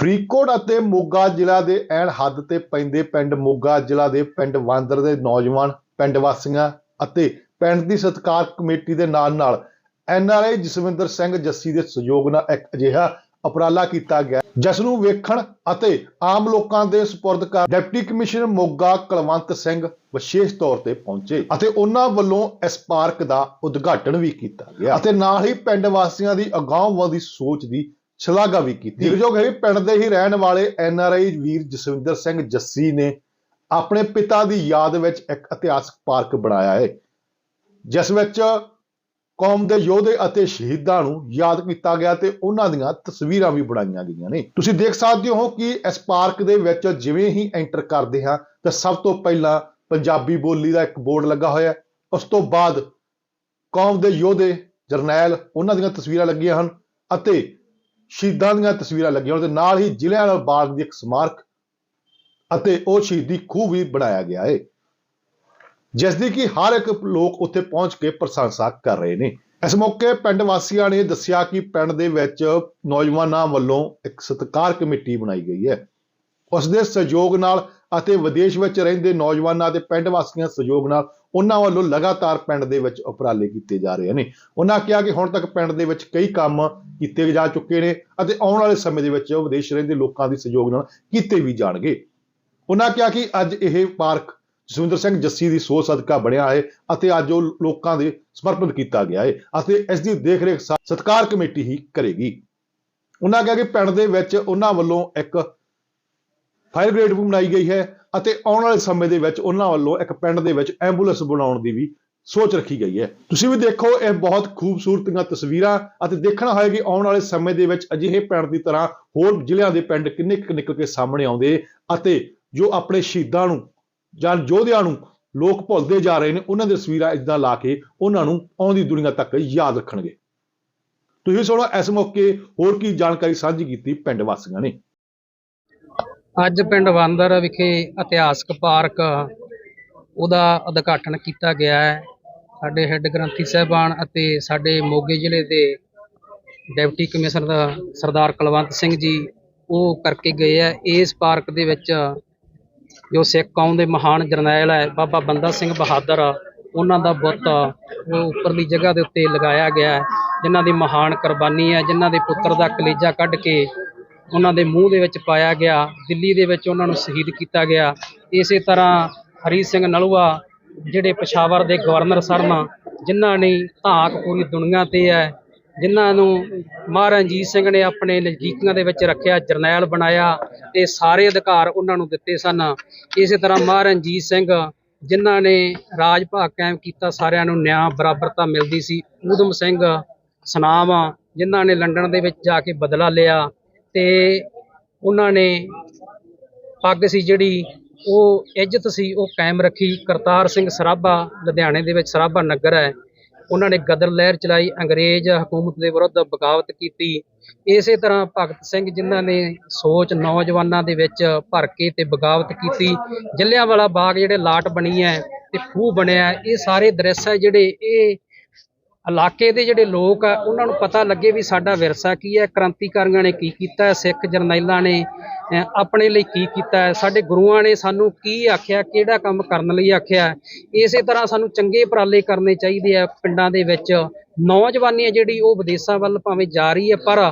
ਫਰੀਦਕੋਟ ਅਤੇ ਮੋਗਾ ਜ਼ਿਲ੍ਹਾ ਦੇ ਐਨ ਹੱਦ ਤੇ ਪੈਂਦੇ ਪਿੰਡ ਮੋਗਾ ਜ਼ਿਲ੍ਹਾ ਦੇ ਪਿੰਡ ਵਾਂਦਰ ਦੇ ਨੌਜਵਾਨ, ਪਿੰਡ ਵਾਸੀਆਂ ਅਤੇ ਪਿੰਡ ਦੀ ਸਤਕਾਰ ਕਮੇਟੀ ਦੇ ਨਾਲ ਨਾਲ ਐਨਆਰਆਈ ਜਸਵਿੰਦਰ ਸਿੰਘ ਜੱਸੀ ਦੇ ਸਹਿਯੋਗ ਨਾਲ ਇੱਕ ਅਜਿਹਾ ਉਪਰਾਲਾ ਕੀਤਾ ਗਿਆ ਜਿਸ ਨੂੰ ਵੇਖਣ ਅਤੇ ਆਮ ਲੋਕਾਂ ਦੇ ਸਪੁਰਦ ਕਰ ਡਿਪਟੀ ਕਮਿਸ਼ਨਰ ਮੋਗਾ ਕੁਲਵੰਤ ਸਿੰਘ ਵਿਸ਼ੇਸ਼ ਤੌਰ ਤੇ ਪਹੁੰਚੇ ਅਤੇ ਉਹਨਾਂ ਵੱਲੋਂ ਇਸ ਪਾਰਕ ਦਾ ਉਦਘਾਟਨ ਵੀ ਕੀਤਾ ਗਿਆ ਅਤੇ ਨਾਲ ਹੀ ਪਿੰਡ ਵਾਸੀਆਂ ਦੀ ਅਗਾਂਹਵਧੂ ਸੋਚ ਦੀ ਸ਼ਲਾਘਾ ਵੀ ਕੀਤੀ। ਜੋ। ਹੈ ਪਿੰਡ ਦੇ ਹੀ ਰਹਿਣ ਵਾਲੇ ਐਨਆਰਆਈ ਵੀਰ ਜਸਵਿੰਦਰ ਸਿੰਘ ਜੱਸੀ ਨੇ ਆਪਣੇ ਪਿਤਾ ਦੀ ਯਾਦ ਵਿੱਚ ਇੱਕ ਇਤਿਹਾਸਕ ਪਾਰਕ ਬਣਾਇਆ ਹੈ ਜਿਸ ਵਿੱਚ ਕੌਮ ਦੇ ਯੋਧੇ ਅਤੇ ਸ਼ਹੀਦਾਂ ਨੂੰ ਯਾਦ ਕੀਤਾ ਗਿਆ ਤੇ ਉਹਨਾਂ ਦੀਆਂ ਤਸਵੀਰਾਂ ਵੀ ਬਣਾਈਆਂ ਗਈਆਂ ਨੇ। ਤੁਸੀਂ ਦੇਖ ਸਕਦੇ ਹੋ ਕਿ ਇਸ ਪਾਰਕ ਦੇ ਵਿੱਚ ਜਿਵੇਂ ਹੀ ਐਂਟਰ ਕਰਦੇ ਹਾਂ ਤਾਂ ਸਭ ਤੋਂ ਪਹਿਲਾਂ ਪੰਜਾਬੀ ਬੋਲੀ ਦਾ ਇੱਕ ਬੋਰਡ ਲੱਗਾ ਹੋਇਆ ਉਸ ਤੋਂ ਬਾਅਦ ਕੌਮ ਦੇ ਯੋਧੇ ਜਰਨੈਲ ਉਹਨਾਂ ਦੀਆਂ ਤਸਵੀਰਾਂ ਲੱਗੀਆਂ ਹਨ ਅਤੇ ਸ਼ਹੀਦਾਂ ਦੀਆਂ ਤਸਵੀਰਾਂ ਲੱਗੀਆਂ ਹਨ ਤੇ ਨਾਲ ਹੀ ਜ਼ਿਲ੍ਹਿਆਂ ਜ਼ਿਲ੍ਹਿਆਂਵਾਲਾ ਬਾਗ ਦੀ ਇੱਕ ਸਮਾਰਕ ਅਤੇ ਉਹ ਸ਼ਹੀਦੀ ਖੂਹ ਵੀ ਬਣਾਇਆ ਗਿਆ ਹੈ ਜਿਸ ਦੀ ਕਿ ਹਰ ਇੱਕ ਲੋਕ ਉੱਥੇ ਪਹੁੰਚ ਕੇ ਪ੍ਰਸ਼ੰਸਾ ਕਰ ਰਹੇ ਨੇ। ਇਸ ਮੌਕੇ ਪਿੰਡ ਵਾਸੀਆਂ ਨੇ ਦੱਸਿਆ ਕਿ ਪਿੰਡ ਦੇ ਵਿੱਚ ਨੌਜਵਾਨਾਂ ਵੱਲੋਂ ਇੱਕ ਸਤਕਾਰ ਕਮੇਟੀ ਬਣਾਈ ਗਈ ਹੈ। ਉਸ ਦੇ ਸਹਿਯੋਗ ਨਾਲ ਅਤੇ ਵਿਦੇਸ਼ ਵਿੱਚ ਰਹਿੰਦੇ ਨੌਜਵਾਨਾਂ ਦੇ ਪਿੰਡ ਵਾਸੀਆਂ ਸਹਿਯੋਗ ਨਾਲ ਉਹਨਾਂ ਵੱਲੋਂ ਲਗਾਤਾਰ ਪਿੰਡ ਦੇ ਵਿੱਚ ਉਪਰਾਲੇ ਕੀਤੇ ਜਾ ਰਹੇ ਨੇ। ਉਹਨਾਂ ਕਿਹਾ ਕਿ ਹੁਣ ਤੱਕ ਪਿੰਡ ਦੇ ਵਿੱਚ ਕਈ ਕੰਮ ਕੀਤੇ ਜਾ ਚੁੱਕੇ ਨੇ ਅਤੇ ਆਉਣ ਵਾਲੇ ਸਮੇਂ ਦੇ ਵਿੱਚ ਵਿਦੇਸ਼ ਰਹਿੰਦੇ ਲੋਕਾਂ ਦੇ ਸਹਿਯੋਗ ਨਾਲ ਕੀਤੇ ਵੀ ਜਾਣਗੇ। ਉਹਨਾਂ ਕਿਹਾ ਕਿ ਅੱਜ ਇਹ ਪਾਰਕ ਜਸਵਿੰਦਰ ਸਿੰਘ ਜੱਸੀ ਦੀ ਸੋਚ ਸਦਕਾ ਬਣਿਆ ਹੈ ਅਤੇ ਅੱਜ ਉਹ ਲੋਕਾਂ ਦੇ ਸਮਰਪਿਤ ਕੀਤਾ ਗਿਆ ਹੈ ਅਤੇ ਇਸ ਦੀ ਦੇਖਰੇਖ ਸ- ਸਤਕਾਰ ਕਮੇਟੀ ਹੀ ਕਰੇਗੀ। ਉਹਨਾਂ ਕਿਹਾ ਕਿ ਪਿੰਡ ਦੇ ਵਿੱਚ ਉਹਨਾਂ ਵੱਲੋਂ ਇੱਕ ਫਾਇਰ ਬ੍ਰਿਗੇਡ ਵੀ ਬਣਾਈ ਗਈ ਹੈ ਅਤੇ ਆਉਣ ਵਾਲੇ ਸਮੇਂ ਦੇ ਵਿੱਚ ਉਹਨਾਂ ਵੱਲੋਂ ਇੱਕ ਪਿੰਡ ਦੇ ਵਿੱਚ ਐਂਬੂਲੈਂਸ ਬਣਾਉਣ ਦੀ ਵੀ ਸੋਚ ਰੱਖੀ ਗਈ ਹੈ। ਤੁਸੀਂ ਵੀ ਦੇਖੋ, ਇਹ ਬਹੁਤ ਖੂਬਸੂਰਤੀਆਂ ਤਸਵੀਰਾਂ ਅਤੇ ਦੇਖਣਾ ਹੋਏਗਾ ਕਿ ਆਉਣ ਵਾਲੇ ਸਮੇਂ ਦੇ ਵਿੱਚ ਅਜਿਹੇ ਪਿੰਡ ਦੀ ਤਰ੍ਹਾਂ ਹੋਰ ਜ਼ਿਲ੍ਹਿਆਂ ਦੇ ਪਿੰਡ ਕਿੰਨੇ ਕੁ ਨਿਕਲ ਕੇ ਸਾਹਮਣੇ ਆਉਂਦੇ ਅਤੇ ਜੋ ਆਪਣੇ ਸ਼ਹੀਦਾਂ ਨੂੰ ਜਾਂ ਯੋਧਿਆਂ ਨੂੰ ਲੋਕ ਭੁੱਲਦੇ ਜਾ ਰਹੇ ਨੇ, ਉਹਨਾਂ ਦੀਆਂ ਤਸਵੀਰਾਂ ਇਦਾਂ ਲਾ ਕੇ ਉਹਨਾਂ ਨੂੰ ਆਉਂਦੀ ਦੁਨੀਆ ਤੱਕ ਯਾਦ ਰੱਖਣਗੇ। ਤੁਸੀਂ ਸੁਣੋ, ਇਸ ਮੌਕੇ ਹੋਰ ਕੀ ਜਾਣਕਾਰੀ ਸਾਂਝੀ ਕੀਤੀ ਪਿੰਡ ਵਾਸੀਆਂ ਨੇ। ਅੱਜ ਪਿੰਡ ਵਾਂਦਰ ਵਿਖੇ ਇਤਿਹਾਸਕ ਪਾਰਕ ਉਹਦਾ ਉਦਘਾਟਨ ਕੀਤਾ ਗਿਆ ਹੈ। ਸਾਡੇ ਹੈੱਡ ਗ੍ਰੰਥੀ ਸਾਹਿਬਾਨ ਅਤੇ ਸਾਡੇ ਮੋਗੇ ਜ਼ਿਲ੍ਹੇ ਦੇ ਡਿਪਟੀ ਕਮਿਸ਼ਨਰ ਸਰਦਾਰ ਕੁਲਵੰਤ ਸਿੰਘ ਜੀ ਉਹ ਕਰਕੇ ਗਏ ਹੈ। ਇਸ ਪਾਰਕ ਦੇ ਵਿੱਚ ਜੋ ਸਿੱਖ ਕੌਮ ਦੇ ਮਹਾਨ ਜਰਨੈਲ ਹੈ, ਬਾਬਾ ਬੰਦਾ ਸਿੰਘ ਬਹਾਦਰ, ਉਹਨਾਂ ਦਾ ਬੁੱਤ ਉਹ ਉੱਪਰਲੀ ਜਗ੍ਹਾ ਦੇ ਉੱਤੇ ਲਗਾਇਆ ਗਿਆ ਹੈ, ਜਿਨ੍ਹਾਂ ਦੀ ਮਹਾਨ ਕੁਰਬਾਨੀ ਹੈ, ਜਿਨ੍ਹਾਂ ਦੇ ਪੁੱਤਰ ਦਾ ਕਲੇਜਾ ਕੱਢ ਕੇ ਉਹਨਾਂ ਦੇ ਮੂੰਹ ਦੇ ਵਿੱਚ ਪਾਇਆ ਗਿਆ, ਦਿੱਲੀ ਦੇ ਵਿੱਚ ਉਹਨਾਂ ਨੂੰ ਸ਼ਹੀਦ ਕੀਤਾ ਗਿਆ। ਇਸੇ ਤਰ੍ਹਾਂ ਹਰੀ ਸਿੰਘ ਨਲੂਆ, ਜਿਹੜੇ ਪਸ਼ਾਵਰ ਦੇ ਗਵਰਨਰ ਸਨ, ਜਿਨ੍ਹਾਂ ਨੇ ਧਾਕ ਪੂਰੀ ਦੁਨੀਆ ਤੇ ਹੈ, ਜਿਨ੍ਹਾਂ ਨੂੰ ਮਹਾਰਾਜਾ ਰਣਜੀਤ ਸਿੰਘ ਨੇ ਆਪਣੇ ਨਜ਼ਦੀਕੀਆਂ ਦੇ ਵਿੱਚ ਰੱਖਿਆ, ਜਰਨੈਲ ਬਣਾਇਆ ਤੇ ਸਾਰੇ ਅਧਿਕਾਰ ਉਹਨਾਂ ਨੂੰ ਦਿੱਤੇ ਸਨ। ਇਸੇ ਤਰ੍ਹਾਂ ਮਹਾਰਾਜਾ ਰਣਜੀਤ ਸਿੰਘ, ਜਿਨ੍ਹਾਂ ਨੇ ਰਾਜ ਭਾਗ ਕਾਇਮ ਕੀਤਾ, ਸਾਰਿਆਂ ਨੂੰ ਨਿਆਂ, ਬਰਾਬਰਤਾ ਮਿਲਦੀ ਸੀ। ਊਧਮ ਸਿੰਘ ਸਨਾਮ ਜਿਨ੍ਹਾਂ ਨੇ ਲੰਡਨ ਦੇ ਵਿੱਚ ਜਾ ਕੇ ਬਦਲਾ ਲਿਆ। ਤੇ ਉਹਨਾਂ ਨੇ ਪੱਗ ਸੀ ਜਿਹੜੀ, ਉਹ ਇੱਜ਼ਤ ਸੀ, ਉਹ ਕਾਇਮ ਰੱਖੀ। ਕਰਤਾਰ ਸਿੰਘ ਸਰਾਭਾ ਲੁਧਿਆਣੇ ਦੇ ਵਿੱਚ ਸਰਾਭਾ ਨਗਰ ਹੈ। ਉਹਨਾਂ ਨੇ ਗਦਰ ਲਹਿਰ ਚਲਾਈ, ਅੰਗਰੇਜ਼ ਹਕੂਮਤ ਦੇ ਵਿਰੁੱਧ ਬਗਾਵਤ ਕੀਤੀ। ਇਸੇ ਤਰ੍ਹਾਂ ਭਗਤ ਸਿੰਘ ਜਿਨ੍ਹਾਂ ਨੇ ਸੋਚ ਨੌਜਵਾਨਾਂ ਦੇ ਵਿੱਚ ਭਰ ਕੇ ਤੇ ਬਗਾਵਤ ਕੀਤੀ। ਜਲਿਆਂਵਾਲਾ ਬਾਗ ਜਿਹੜੇ ਲਾਟ ਬਣੀ ਹੈ ਤੇ ਖੂਹ ਬਣਿਆ, ਇਹ ਸਾਰੇ ਦ੍ਰਿਸ਼ ਹੈ ਜਿਹੜੇ ਇਹ ਇਲਾਕੇ ਦੇ ਜਿਹੜੇ ਲੋਕ ਆ, ਉਹਨਾਂ ਨੂੰ ਪਤਾ ਲੱਗੇ ਵੀ ਸਾਡਾ ਵਿਰਸਾ ਕੀ ਹੈ, ਕ੍ਰਾਂਤੀਕਾਰੀਆਂ ਨੇ ਕੀ ਕੀਤਾ ਸਿੱਖ ਜਰਨੈਲਾਂ ਨੇ ਆਪਣੇ ਲਈ ਕੀ ਕੀਤਾ ਹੈ, ਸਾਡੇ ਗੁਰੂਆਂ ਨੇ ਸਾਨੂੰ ਕੀ ਆਖਿਆ, ਕਿਹੜਾ ਕੰਮ ਕਰਨ ਲਈ ਆਖਿਆ ਇਸੇ ਤਰ੍ਹਾਂ ਸਾਨੂੰ ਚੰਗੇ ਉਪਰਾਲੇ ਕਰਨੇ ਚਾਹੀਦੇ ਆ ਪਿੰਡਾਂ ਦੇ ਵਿੱਚ। ਨੌਜਵਾਨੀ ਹੈ ਜਿਹੜੀ ਉਹ ਵਿਦੇਸ਼ਾਂ ਵੱਲ ਭਾਵੇਂ ਜਾ ਰਹੀ ਹੈ, ਪਰ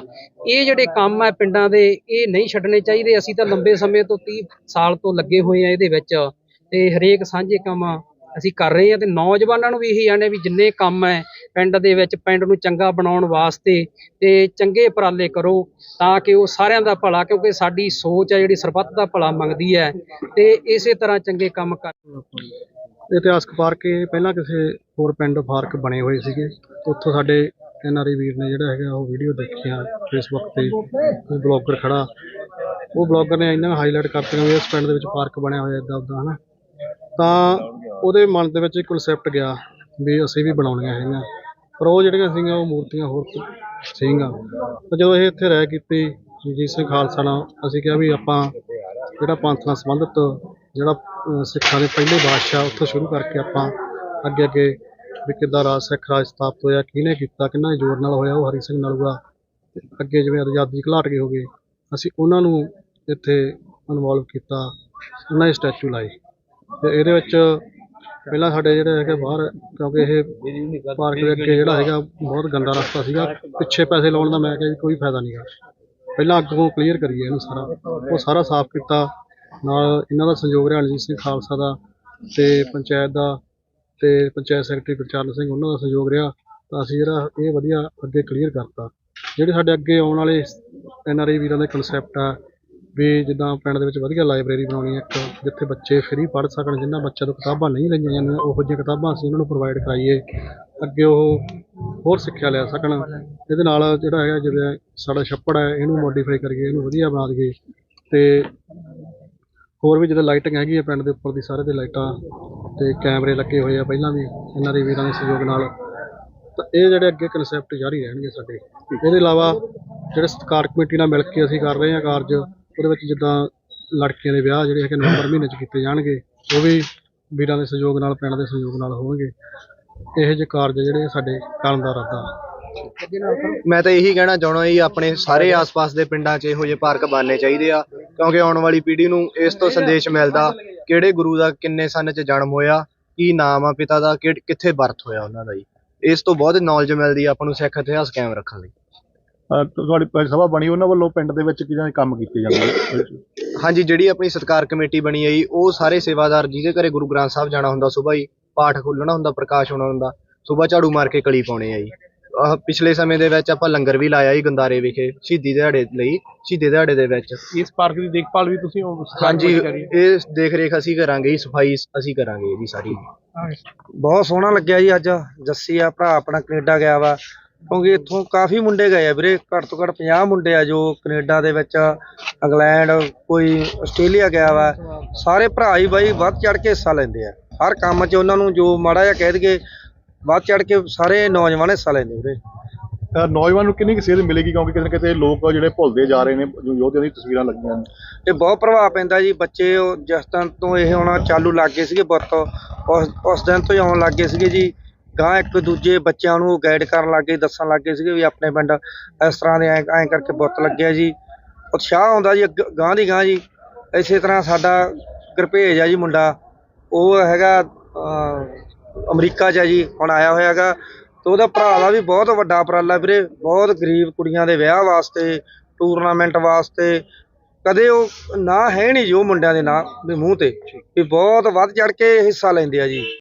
ਇਹ ਜਿਹੜੇ ਕੰਮ ਹੈ ਪਿੰਡਾਂ ਦੇ, ਇਹ ਨਹੀਂ ਛੱਡਣੇ ਚਾਹੀਦੇ। ਅਸੀਂ ਤਾਂ ਲੰਬੇ ਸਮੇਂ ਤੋਂ 30 ਸਾਲ ਤੋਂ ਲੱਗੇ ਹੋਏ ਆ ਇਹਦੇ ਵਿੱਚ ਤੇ ਹਰੇਕ ਸਾਂਝੇ ਕੰਮ ਅਸੀਂ ਕਰ ਰਹੇ ਹਾਂ ਤੇ ਨੌਜਵਾਨਾਂ ਨੂੰ ਵੀ ਇਹੀ ਆਨੇ ਵੀ ਜਿੰਨੇ ਕੰਮ ਹੈ ਪਿੰਡ ਦੇ ਵਿੱਚ, ਪਿੰਡ ਨੂੰ ਚੰਗਾ ਬਣਾਉਣ ਵਾਸਤੇ ਤੇ ਚੰਗੇ ਉਪਰਾਲੇ ਕਰੋ ਤਾਂ ਕਿ ਉਹ ਸਾਰਿਆਂ ਦਾ ਭਲਾ, ਕਿਉਂਕਿ ਸਾਡੀ ਸੋਚ ਹੈ ਜਿਹੜੀ ਸਰਬੱਤ ਦਾ ਭਲਾ ਮੰਗਦੀ ਹੈ ਤੇ ਇਸੇ ਤਰ੍ਹਾਂ ਚੰਗੇ ਕੰਮ ਕਰ ਇਤਿਹਾਸਕ ਪਾਰਕ ਇਹ ਪਹਿਲਾਂ ਕਿਸੇ ਹੋਰ ਪਿੰਡ ਪਾਰਕ ਬਣੇ ਹੋਏ ਸੀਗੇ। ਉੱਥੋਂ ਸਾਡੇ ਐਨਆਰਆਈ ਵੀਰ ਨੇ ਜਿਹੜਾ ਹੈਗਾ, ਉਹ ਵੀਡੀਓ ਦੇਖੀਆਂ ਫੇਸਬੁੱਕ ਤੇ। ਕੋਈ ਬਲੌਗਰ ਖੜਾ। ਉਹ ਬਲੌਗਰ ਨੇ ਇੰਨਾ ਹਾਈਲਾਈਟ ਕਰਤੀਆਂ ਵੀ ਇਸ ਪਿੰਡ ਦੇ ਵਿੱਚ ਪਾਰਕ ਬਣਿਆ ਹੋਇਆ ਇਦਾਂ ਉਦਾਂ ਹਨਾ? ਤਾਂ ਉਹਦੇ ਮਨ ਦੇ ਵਿੱਚ ਇੱਕ ਕਨਸੈਪਟ ਗਿਆ ਵੀ ਅਸੀਂ ਵੀ ਬਣਾਉਣੀਆਂ ਹੈਗੀਆਂ। ਪਰ ਉਹ ਜਿਹੜੀਆਂ ਸੀਗੀਆਂ ਉਹ ਮੂਰਤੀਆਂ ਹੋਰ ਸੀਗੀਆਂ। ਤਾਂ ਜਦੋਂ ਇਹ ਇੱਥੇ ਰਹਿ ਕੀਤੀ ਰਣਜੀਤ ਸਿੰਘ ਖਾਲਸਾ ਨਾਲ ਅਸੀਂ ਕਿਹਾ ਵੀ ਆਪਾਂ ਜਿਹੜਾ ਪੰਥ ਨਾਲ ਸੰਬੰਧਿਤ ਜਿਹੜਾ ਸਿੱਖਾਂ ਦੇ ਪਹਿਲੇ ਬਾਦਸ਼ਾਹ ਉੱਥੋਂ ਸ਼ੁਰੂ ਕਰਕੇ ਆਪਾਂ ਅੱਗੇ ਅੱਗੇ ਵੀ ਕਿੱਦਾਂ ਰਾਜ ਸਿੱਖ ਰਾਜ ਸਥਾਪਿਤ ਹੋਇਆ ਕਿਹਨੇ ਕੀਤਾ ਕਿੰਨਾ ਜ਼ੋਰ ਨਾਲ ਹੋਇਆ ਉਹ ਹਰੀ ਸਿੰਘ ਨਲੂਆ ਅੱਗੇ ਜਿਵੇਂ ਆਜ਼ਾਦੀ ਘੁਲਾਟ ਗਏ। ਅਸੀਂ ਉਹਨਾਂ ਨੂੰ ਇੱਥੇ ਇਨਵੋਲਵ ਕੀਤਾ ਉਹਨਾਂ ਦੇ ਸਟੈਚੂ ਲਾਏ। ਤੇ ਇਹਦੇ ਵਿੱਚ ਪਹਿਲਾਂ ਸਾਡੇ ਜਿਹੜੇ ਹੈਗੇ ਬਾਹਰ, ਕਿਉਂਕਿ ਇਹ ਪਾਰਕ ਦੇ ਅੱਗੇ ਜਿਹੜਾ ਹੈਗਾ, ਬਹੁਤ ਗੰਦਾ ਰਸਤਾ ਸੀਗਾ। ਪਿੱਛੇ ਪੈਸੇ ਲਾਉਣ ਦਾ ਮੈਂ ਕਿਹਾ ਵੀ ਕੋਈ ਫਾਇਦਾ ਨਹੀਂ ਹੈਗਾ ਪਹਿਲਾਂ ਅੱਗੋਂ ਕਲੀਅਰ ਕਰੀਏ ਇਹਨੂੰ ਸਾਰਾ। ਉਹ ਸਾਰਾ ਸਾਫ਼ ਕੀਤਾ। ਨਾਲ ਇਹਨਾਂ ਦਾ ਸੰਯੋਗ ਰਿਹਾ ਰਣਜੀਤ ਸਿੰਘ ਖਾਲਸਾ ਦਾ ਤੇ ਪੰਚਾਇਤ ਦਾ ਤੇ ਪੰਚਾਇਤ ਸੈਕਟਰੀ ਗੁਰਚਰਨ ਸਿੰਘ, ਉਹਨਾਂ ਦਾ ਸਹਿਯੋਗ ਰਿਹਾ। ਤਾਂ ਅਸੀਂ ਜਿਹੜਾ ਇਹ ਵਧੀਆ ਅੱਗੇ ਕਲੀਅਰ ਕਰਤਾ। ਜਿਹੜੇ ਸਾਡੇ ਅੱਗੇ ਆਉਣ ਵਾਲੇ ਐਨ ਆਰ ਆਈ ਵੀਰਾਂ ਦੇ ਕਨਸੈਪਟ ਆ ਵੀ ਜਿੱਦਾਂ ਪਿੰਡ ਦੇ ਵਿੱਚ ਵਧੀਆ ਲਾਇਬ੍ਰੇਰੀ ਬਣਾਉਣੀ ਹੈ ਇੱਕ ਜਿੱਥੇ ਬੱਚੇ ਫ੍ਰੀ ਪੜ੍ਹ ਸਕਣ ਜਿਨ੍ਹਾਂ ਬੱਚਿਆਂ ਤੋਂ ਕਿਤਾਬਾਂ ਨਹੀਂ ਲਈਆਂ ਜਾਂਦੀਆਂ ਉਹੋ ਜਿਹੀਆਂ ਕਿਤਾਬਾਂ ਅਸੀਂ ਉਹਨਾਂ ਨੂੰ ਪ੍ਰੋਵਾਈਡ ਕਰਾਈਏ ਅੱਗੇ ਉਹ ਹੋਰ ਸਿੱਖਿਆ ਲੈ ਸਕਣ। ਇਹਦੇ ਨਾਲ ਜਿਹੜਾ ਹੈਗਾ ਜਿਵੇਂ ਸਾਡਾ ਛੱਪੜ ਹੈ ਇਹਨੂੰ ਮੋਡੀਫਾਈ ਕਰੀਏ ਇਹਨੂੰ ਵਧੀਆ ਬਣਾ ਦਈਏ ਤੇ ਹੋਰ ਵੀ ਜਿੱਦਾਂ ਲਾਈਟਿੰਗ ਹੈਗੀ ਹੈ ਪਿੰਡ ਦੇ ਉੱਪਰ ਦੀ ਸਾਰੇ ਦੇ ਲਾਈਟਾਂ ਤੇ ਕੈਮਰੇ ਲੱਗੇ ਹੋਏ ਆ ਪਹਿਲਾਂ ਵੀ ਇਹਨਾਂ ਦੇ ਵੀਰਾਂ ਦੇ ਸਹਿਯੋਗ ਨਾਲ। ਤਾਂ ਇਹ ਜਿਹੜੇ ਅੱਗੇ ਕਨਸੈਪਟ ਜਾਰੀ ਰਹਿਣਗੇ ਸਾਡੇ। ਇਹਦੇ ਇਲਾਵਾ ਜਿਹੜੇ ਸਤਿਕਾਰ ਕਮੇਟੀ ਨਾਲ ਮਿਲ ਕੇ ਅਸੀਂ ਕਰ ਰਹੇ ਹਾਂ ਕਾਰਜ ਉਹਦੇ ਵਿੱਚ ਜਿੱਦਾਂ ਲੜਕੀਆਂ ਦੇ ਵਿਆਹ ਜਿਹੜੇ ਹੈਗੇ ਨਵੰਬਰ ਮਹੀਨੇ 'ਚ ਕੀਤੇ ਜਾਣਗੇ, ਉਹ ਵੀ ਵੀਰਾਂ ਦੇ ਸਹਿਯੋਗ ਨਾਲ ਪਿੰਡ ਦੇ ਸਹਿਯੋਗ ਨਾਲ ਹੋਣਗੇ। ਇਹੋ ਜਿਹੇ ਕਾਰਜ ਜਿਹੜੇ ਸਾਡੇ ਕਰਨ ਦਾ ਇਰਾਦਾ। ਮੈਂ ਤਾਂ ਇਹੀ ਕਹਿਣਾ ਚਾਹਣਾ ਜੀ, ਆਪਣੇ ਸਾਰੇ ਆਸ-ਪਾਸ ਦੇ ਪਿੰਡਾਂ 'ਚ ਇਹੋ ਜਿਹੇ ਪਾਰਕ ਬਣਨੇ ਚਾਹੀਦੇ ਆ, ਕਿਉਂਕਿ ਆਉਣ ਵਾਲੀ ਪੀੜ੍ਹੀ ਨੂੰ ਇਸ ਤੋਂ ਸੰਦੇਸ਼ ਮਿਲਦਾ, ਕਿਹੜੇ ਗੁਰੂ ਦਾ ਕਿੰਨੇ ਸਨ 'ਚ ਜਨਮ ਹੋਇਆ, ਕੀ ਨਾਮ ਆ ਪਿਤਾ ਦਾ, ਕਿਹੜ- ਕਿੱਥੇ ਬਰਥ ਹੋਇਆ ਉਹਨਾਂ ਦਾ ਜੀ। ਇਸ ਤੋਂ ਬਹੁਤ ਨੌਲੇਜ ਮਿਲਦੀ ਆ, ਆਪਾਂ ਨੂੰ ਸਿੱਖ ਇਤਿਹਾਸ ਕਾਇਮ ਰੱਖਣ ਲਈ। ਤੁਹਾਡੀ ਪਿੰਡ ਸਭਾ ਬਣੀ ਉਹਨਾਂ ਵੱਲੋਂ ਪਿੰਡ ਦੇ ਵਿੱਚ ਕਿਹਨਾਂ ਕੰਮ ਕੀਤੇ ਜਾਂਦੇ ਹਾਂਜੀ ਜਿਹੜੀ ਆਪਣੀ ਸਤਕਾਰ ਕਮੇਟੀ ਬਣੀ ਹੈ ਜੀ ਉਹ ਸਾਰੇ ਸੇਵਾਦਾਰ ਜਿਹਦੇ ਘਰੇ ਗੁਰੂ ਗ੍ਰੰਥ ਸਾਹਿਬ ਜਾਣਾ ਹੁੰਦਾ ਸੁਬਾਹ ਹੀ ਪਾਠ ਖੋਲ੍ਹਣਾ ਹੁੰਦਾ ਪ੍ਰਕਾਸ਼ ਹੋਣਾ ਹੁੰਦਾ ਸੁਬਾਹ ਝਾੜੂ ਮਾਰ ਕੇ ਕਲੀ ਪਾਉਣੇ ਆ ਜੀ। ਪਿਛਲੇ ਸਮੇਂ ਦੇ ਵਿੱਚ ਆਪਾਂ ਲੰਗਰ ਵੀ ਲਾਇਆ ਜੀ ਗੰਦਾਰੇ ਵਿਖੇ ਸ਼ਹੀਦੀ ਦਿਹਾੜੇ ਲਈ ਸ਼ਹੀਦੀ ਦਿਹਾੜੇ ਦੇ ਵਿੱਚ। ਇਸ ਪਾਰਕ ਦੀ ਦੇਖਭਾਲ ਵੀ ਤੁਸੀਂ ਹਾਂਜੀ ਇਹ ਦੇਖ ਰੇਖ ਅਸੀਂ ਕਰਾਂਗੇ ਜੀ ਸਫ਼ਾਈ ਅਸੀਂ ਕਰਾਂਗੇ ਜੀ ਸਾਰੀ। ਬਹੁਤ ਸੋਹਣਾ ਲੱਗਿਆ ਜੀ ਅੱਜ ਜੱਸੀ ਆ ਭਰਾ ਆਪਣਾ ਕੈਨੇਡਾ ਗਿਆ ਵਾ ਕਿਉਂਕਿ ਇੱਥੋਂ ਕਾਫੀ ਮੁੰਡੇ ਗਏ ਆ ਵੀਰੇ ਘੱਟ ਤੋਂ ਘੱਟ 50 ਮੁੰਡੇ ਆ ਜੋ ਕੈਨੇਡਾ ਦੇ ਵਿੱਚ ਇੰਗਲੈਂਡ ਕੋਈ ਆਸਟ੍ਰੇਲੀਆ ਗਿਆ ਵਾ। ਸਾਰੇ ਭਰਾ ਹੀ ਬਾਈ ਵੱਧ ਚੜ ਕੇ ਹਿੱਸਾ ਲੈਂਦੇ ਆ। ਹਰ ਕੰਮ 'ਚ ਉਹਨਾਂ ਨੂੰ ਜੋ ਮਾੜਾ ਜਿਹਾ ਕਹਿ ਦਈਏ ਵੱਧ ਚੜ ਕੇ ਸਾਰੇ ਨੌਜਵਾਨ ਹਿੱਸਾ ਲੈਂਦੇ ਵੀਰੇ। ਨੌਜਵਾਨ ਨੂੰ ਕਿੰਨੀ ਕੁ ਸੇਧ ਮਿਲੇਗੀ? ਕਿਉਂਕਿ ਕਿਤੇ ਨਾ ਕਿਤੇ ਲੋਕ ਜਿਹੜੇ ਭੁੱਲਦੇ ਜਾ ਰਹੇ ਨੇ ਜੋ ਯੋਧਿਆਂ ਦੀ ਤਸਵੀਰਾਂ ਲੱਗੀਆਂ ਨੇ। ਇਹ ਬਹੁਤ ਪ੍ਰਭਾਵ ਪੈਂਦਾ ਜੀ। ਬੱਚੇ ਉਹ ਜਿਸ ਦਿਨ ਤੋਂ ਇਹ ਆਉਣਾ ਚਾਲੂ ਲੱਗ ਗਏ ਸੀਗੇ ਬੁੱਤ ਉਸ ਉਸ ਦਿਨ ਤੋਂ ਹੀ ਆਉਣ ਲੱਗ ਗਏ ਸੀਗੇ ਜੀ। ਗਾਂ ਇੱਕ ਦੂਜੇ ਬੱਚਿਆਂ ਨੂੰ ਗਾਈਡ ਕਰਨ ਲੱਗ ਗਏ ਦੱਸਣ ਲੱਗ ਗਏ ਸੀਗੇ ਵੀ ਆਪਣੇ ਪਿੰਡ ਇਸ ਤਰ੍ਹਾਂ ਦੇ ਐਂ ਐਂ ਕਰਕੇ ਬੁੱਤ ਲੱਗਿਆ ਜੀ। ਉਤਸ਼ਾਹ ਆਉਂਦਾ ਜੀ ਅੱਗ- ਗਾਂ ਦੀ ਗਾਂ ਜੀ। ਇਸੇ ਤਰ੍ਹਾਂ ਸਾਡਾ ਗੁਰਭੇਜ ਆ ਜੀ ਮੁੰਡਾ। ਉਹ ਹੈਗਾ ਅਹ, ਅਮਰੀਕਾ 'ਚ ਆ ਜੀ ਹੁਣ ਆਇਆ ਹੋਇਆ ਹੈਗਾ। ਤੇ ਉਹਦਾ ਭਰਾ ਦਾ ਵੀ ਬਹੁਤ ਵੱਡਾ ਉਪਰਾਲਾ ਵੀਰੇ ਬਹੁਤ ਗਰੀਬ ਕੁੜੀਆਂ ਦੇ ਵਿਆਹ ਵਾਸਤੇ ਟੂਰਨਾਮੈਂਟ ਵਾਸਤੇ। ਕਦੇ ਉਹ ਨਾ ਹੈ ਨਹੀਂ ਜੀ ਉਹ ਮੁੰਡਿਆਂ ਦੇ ਨਾਂ ਵੀ ਮੂੰਹ ਤੇ। ਵੀ ਬਹੁਤ ਵੱਧ ਚੜ ਕੇ ਹਿੱਸਾ ਲੈਂਦੇ ਆ ਜੀ।